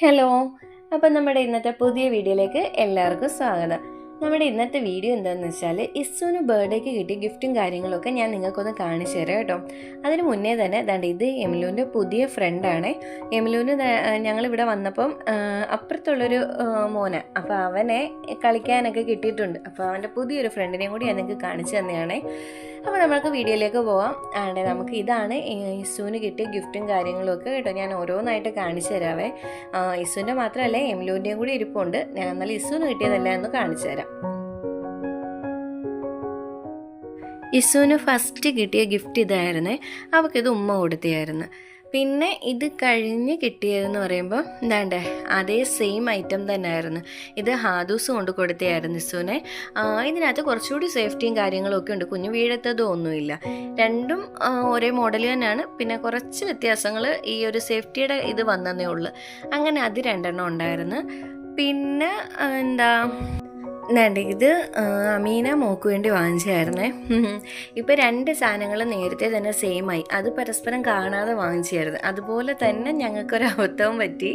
Hello അപ്പം നമ്മുടെ ഇന്നത്തെ പുതിയ വീഡിയോയിലേക്ക് എല്ലാവർക്കും സ്വാഗതം. നമ്മുടെ ഇന്നത്തെ വീഡിയോ എന്താണെന്ന് വെച്ചാൽ ഇസ്സുവിന് ബർത്ത്ഡേക്ക് കിട്ടിയ ഗിഫ്റ്റും കാര്യങ്ങളൊക്കെ ഞാൻ നിങ്ങൾക്കൊന്ന് കാണിച്ചു തരാം കേട്ടോ. അതിന് മുന്നേ തന്നെ ദാണ്ട് ഇത് എമിലുവിന്റെ പുതിയ ഫ്രണ്ടാണ് എമിലുവിന് ഞങ്ങളിവിടെ വന്നപ്പം അപ്പുറത്തുള്ളൊരു മോന്. അപ്പോൾ അവനെ കളിക്കാനൊക്കെ കിട്ടിയിട്ടുണ്ട്. അപ്പോൾ അവന്റെ പുതിയൊരു ഫ്രണ്ടിനെയും കൂടി ഞാൻ നിങ്ങൾക്ക് കാണിച്ചു തന്നെയാണേ. അപ്പോൾ നമ്മൾക്ക് വീഡിയോയിലേക്ക് പോവാം. ആൻഡ് നമുക്ക് ഇതാണ് ഇസുവിന് കിട്ടിയ ഗിഫ്റ്റും കാര്യങ്ങളും ഒക്കെ കേട്ടോ. ഞാൻ ഓരോന്നായിട്ട് കാണിച്ചു തരാവേ. ഇസുവിന്റെ മാത്രമല്ല എംലുവിന്റെയും കൂടി ഇരിപ്പുണ്ട്. ഞാൻ എന്നാലും ഇസുവിന് കിട്ടിയതല്ല എന്ന് കാണിച്ചു തരാം. ഇസുവിന് ഫസ്റ്റ് കിട്ടിയ ഗിഫ്റ്റ് ഇതായിരുന്നേ. അവൾക്കിത് ഉമ്മ കൊടുത്തിയായിരുന്നു. പിന്നെ ഇത് കഴിഞ്ഞ് കിട്ടിയതെന്ന് പറയുമ്പോൾ എന്താണ്ടേ അതേ സെയിം ഐറ്റം തന്നെ ആയിരുന്നു ഇത് ഹാദൂസ് കൊണ്ട് കൊടുത്തതായിരുന്നു ഇസുവിനെ ആ, ഇതിനകത്ത് കുറച്ചുകൂടി സേഫ്റ്റിയും കാര്യങ്ങളും ഒക്കെ ഉണ്ട്. കുഞ്ഞു വീഴത്തതോ ഒന്നുമില്ല. രണ്ടും ഒരേ മോഡൽ തന്നെയാണ്. പിന്നെ കുറച്ച് വ്യത്യാസങ്ങൾ ഈ ഒരു സേഫ്റ്റിയുടെ ഇത് വന്നതേ ഉള്ളൂ. അങ്ങനെ അത് രണ്ടെണ്ണം ഉണ്ടായിരുന്നു. പിന്നെ എന്താ വേണ്ട ഇത് അമീന മോക്ക് വേണ്ടി വാങ്ങിച്ചായിരുന്നേ ഇപ്പം രണ്ട് സാധനങ്ങൾ നേരത്തെ തന്നെ സെയിം ആയി. അത് പരസ്പരം കാണാതെ വാങ്ങിച്ചായിരുന്നു അതുപോലെ തന്നെ ഞങ്ങൾക്കൊരു അബദ്ധവും പറ്റി.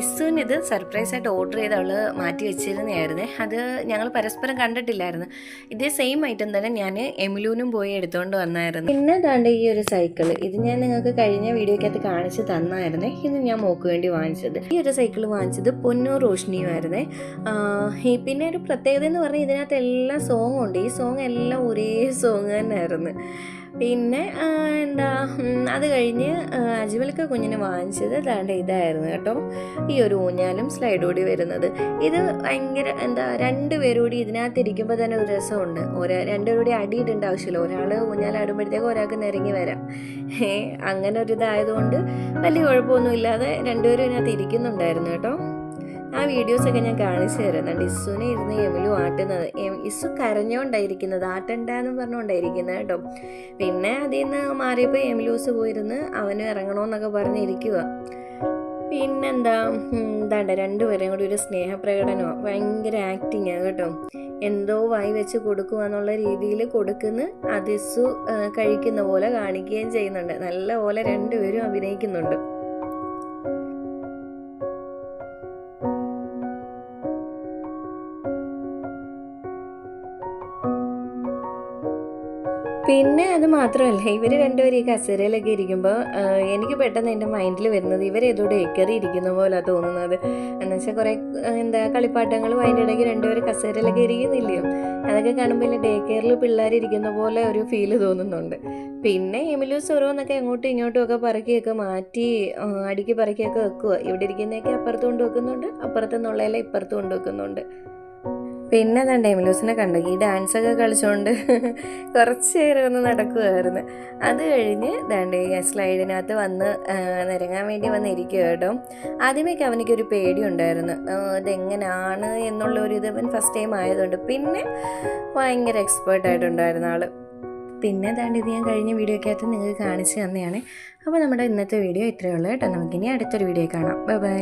ഇസുവിന് ഇത് സർപ്രൈസായിട്ട് ഓർഡർ ചെയ്ത് അവൾ മാറ്റി വെച്ചിരുന്നായിരുന്നേ അത് ഞങ്ങൾ പരസ്പരം കണ്ടിട്ടില്ലായിരുന്നു. ഇതേ സെയിം ഐറ്റം തന്നെ ഞാൻ എമിലൂനും പോയി എടുത്തുകൊണ്ട് വന്നായിരുന്നു. പിന്നെ താണ്ട് ഈ ഒരു സൈക്കിൾ ഇത് ഞാൻ നിങ്ങൾക്ക് കഴിഞ്ഞ വീഡിയോക്കകത്ത് കാണിച്ച് തന്നായിരുന്നേ. ഇത് ഞാൻ മോക്ക് വേണ്ടി വാങ്ങിച്ചത്. ഈ ഒരു സൈക്കിൾ വാങ്ങിച്ചത് പൊന്നൂർ റോഷ്നിയുമായിരുന്നേ. പിന്നെ ഒരു പ്രത്യേകത എന്ന് പറഞ്ഞാൽ ഇതിനകത്ത് എല്ലാ സോങ്ങും ഉണ്ട്. ഈ സോങ് എല്ലാം ഒരേ സോങ് തന്നെയായിരുന്നു. പിന്നെ എന്താ അത് കഴിഞ്ഞ് അജ്മൽക്ക കുഞ്ഞിന് വാങ്ങിച്ചത് അതാണ്ട് ഇതായിരുന്നു കേട്ടോ. ഈ ഒരു ഊഞ്ഞാലും സ്ലൈഡ് കൂടി വരുന്നത്. ഇത് ഭയങ്കര എന്താ രണ്ടുപേരും കൂടി ഇതിനകത്ത് ഇരിക്കുമ്പോൾ തന്നെ ഒരു രസമുണ്ട്. ഒരാ രണ്ടുപേരും കൂടി അടിയിടേണ്ട ആവശ്യമില്ല. ഒരാൾ ഊഞ്ഞാലാടുമ്പോഴത്തേക്ക് ഒരാൾക്ക് നിരങ്ങി വരാം. അങ്ങനെ ഒരു ഇതായതുകൊണ്ട് വലിയ കുഴപ്പമൊന്നുമില്ലാതെ രണ്ടുപേരും ഇതിനകത്ത് ഇരിക്കുന്നുണ്ടായിരുന്നു കേട്ടോ. ആ വീഡിയോസൊക്കെ ഞാൻ കാണിച്ചു തരുന്നുണ്ട് ഇസുവിനെ ഇരുന്ന് എമിലു ആട്ടുന്നത്. ഇസു കരഞ്ഞോണ്ടായിരിക്കുന്നത് ആട്ടണ്ടെന്ന് പറഞ്ഞുകൊണ്ടായിരിക്കുന്നത് കേട്ടോ. പിന്നെ അതിൽ നിന്ന് മാറിയപ്പോൾ എമിലൂസ് പോയിരുന്ന് അവനും ഇറങ്ങണമെന്നൊക്കെ പറഞ്ഞിരിക്കുക പിന്നെന്താ എന്താണ്ട രണ്ടുപേരും കൂടി ഒരു സ്നേഹപ്രകടനമോ ഭയങ്കര ആക്ടിങ്ങാണ് കേട്ടോ. എന്തോ വായി വെച്ച് കൊടുക്കുക എന്നുള്ള രീതിയിൽ കൊടുക്കുന്ന അതിസു കഴിക്കുന്ന പോലെ കാണിക്കുകയും ചെയ്യുന്നുണ്ട്. നല്ല പോലെ രണ്ടുപേരും അഭിനയിക്കുന്നുണ്ട്. പിന്നെ അത് മാത്രമല്ല ഇവർ രണ്ടുപേരും ഈ കസേരയിലൊക്കെ ഇരിക്കുമ്പോൾ എനിക്ക് പെട്ടെന്ന് എന്റെ മൈൻഡിൽ വരുന്നത് ഇവരേതോ ഡേക്കറി ഇരിക്കുന്ന പോലെ തോന്നുന്നത്. എന്ന് വെച്ചാൽ കുറേ എന്താ കളിപ്പാട്ടങ്ങളും അതിന്റെ ഇടയ്ക്ക് രണ്ടുപേരും കസേരയിലൊക്കെ ഇരിക്കുന്നില്ലയോ അതൊക്കെ കാണുമ്പോൾ ഡേ കെയറിൽ പിള്ളേർ ഇരിക്കുന്ന പോലെ ഒരു ഫീൽ തോന്നുന്നുണ്ട്. പിന്നെ എമിലൂസ് ഓരോന്നൊക്കെ അങ്ങോട്ടും ഇങ്ങോട്ടും ഒക്കെ പറക്കിയൊക്കെ മാറ്റി അടിക്ക് പറക്കിയൊക്കെ വെക്കുക ഇവിടെ ഇരിക്കുന്നതൊക്കെ അപ്പുറത്ത് കൊണ്ട് വെക്കുന്നുണ്ട് അപ്പുറത്ത് നിന്നുള്ളതെല്ലാം ഇപ്പുറത്ത് കൊണ്ട് വെക്കുന്നുണ്ട്. പിന്നെ തന്നെ എമിലൂസിനെ കണ്ടു. ഈ ഡാൻസൊക്കെ കളിച്ചുകൊണ്ട് കുറച്ച് നേരം ഒന്ന് നടക്കുമായിരുന്നു അത് കഴിഞ്ഞ് ദാണ്ട് സ്ലൈഡിനകത്ത് വന്ന് നിരങ്ങാൻ വേണ്ടി വന്നിരിക്കുക കേട്ടോ ആദ്യമേക്ക് അവനിക്കൊരു പേടിയുണ്ടായിരുന്നു. ഇതെങ്ങനെയാണ് എന്നുള്ള ഒരു ഇത് അവൻ ഫസ്റ്റ് ടൈം ആയതുകൊണ്ട്. പിന്നെ ഭയങ്കര എക്സ്പേർട്ടായിട്ടുണ്ടായിരുന്ന ആൾ പിന്നെ ദാണ്ട് ഇത് ഞാൻ കഴിഞ്ഞ വീഡിയോക്കകത്ത് നിങ്ങൾക്ക് കാണിച്ചു തന്നെയാണ് അപ്പോൾ നമ്മുടെ ഇന്നത്തെ വീഡിയോ ഇത്രയേ ഉള്ളൂ കേട്ടോ. നമുക്കിനി അടുത്തൊരു വീഡിയോ കാണാം. Bye bye